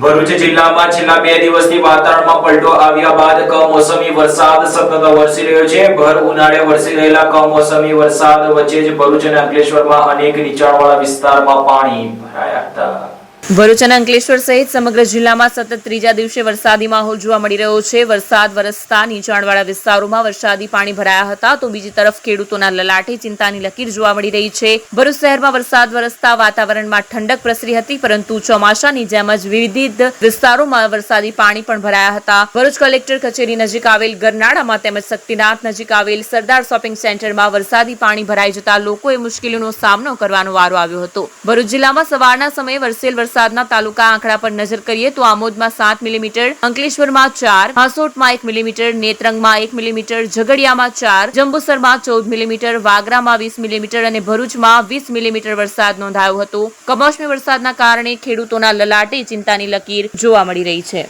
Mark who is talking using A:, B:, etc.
A: ભરૂચ જિલ્લામાં છેલ્લા બે દિવસથી વાતાવરણમાં પલટો આવ્યા બાદ કમોસમી વરસાદ સતત વરસી રહ્યો છે. ભર ઉનાળે વરસી રહેલા કમોસમી વરસાદ વચ્ચે જ ભરૂચ અને અંકલેશ્વરમાં અનેક નીચાણવાળા વિસ્તારમાં પાણી ભરાયા હતા.
B: ભરૂચ અંકલેશ્વર સહિત સમગ્ર જિલ્લામાં સતત ત્રીજા દિવસે વરસાદી માહોલ જોવા મળી રહ્યો છે. વરસાદ વરસતા નીચાણવાળા વિસ્તારોમાં વરસાદી પાણી ભરાયા હતા તો બીજી તરફ ખેડૂતોના લલાટે ચિંતાની લકીર જોવા મળી રહી છે. ભરૂચ શહેરમાં વરસાદ વરસતા વાતાવરણમાં ઠંડક પ્રસરી હતી, પરંતુ ચોમાસાની જેમ જ વિવિધ વિસ્તારોમાં વરસાદી પાણી પણ ભરાયા હતા. ભરૂચ કલેક્ટર કચેરી નજીક આવેલ ગરનાળામાં તેમજ શક્તિનાથ નજીક આવેલ સરદાર શોપિંગ સેન્ટરમાં વરસાદી પાણી ભરાઈ જતા લોકોએ મુશ્કેલીનો સામનો કરવાનો વારો આવ્યો હતો. ભરૂચ જિલ્લામાં સવારના સમયે વરસેલ વરસાદના તાલુકા આંકડા પર નજર કરીએ તો આમોદમાં સાત મિલીમીટર, અંકલેશ્વરમાં ચાર, હાસોટમાં એક મિલીમીટર, નેત્રંગમાં એક મિલીમીટર, ઝઘડિયામાં ચાર, જંબુસરમાં ચૌદ મિલીમીટર, વાગરામાં વીસ મિલીમીટર અને ભરૂચમાં વીસ મિલીમીટર વરસાદ નોંધાયો હતો. કમોસમી વરસાદના કારણે ખેડૂતોના લલાટે, ચિંતાની લકીર જોવા મળી રહી છે.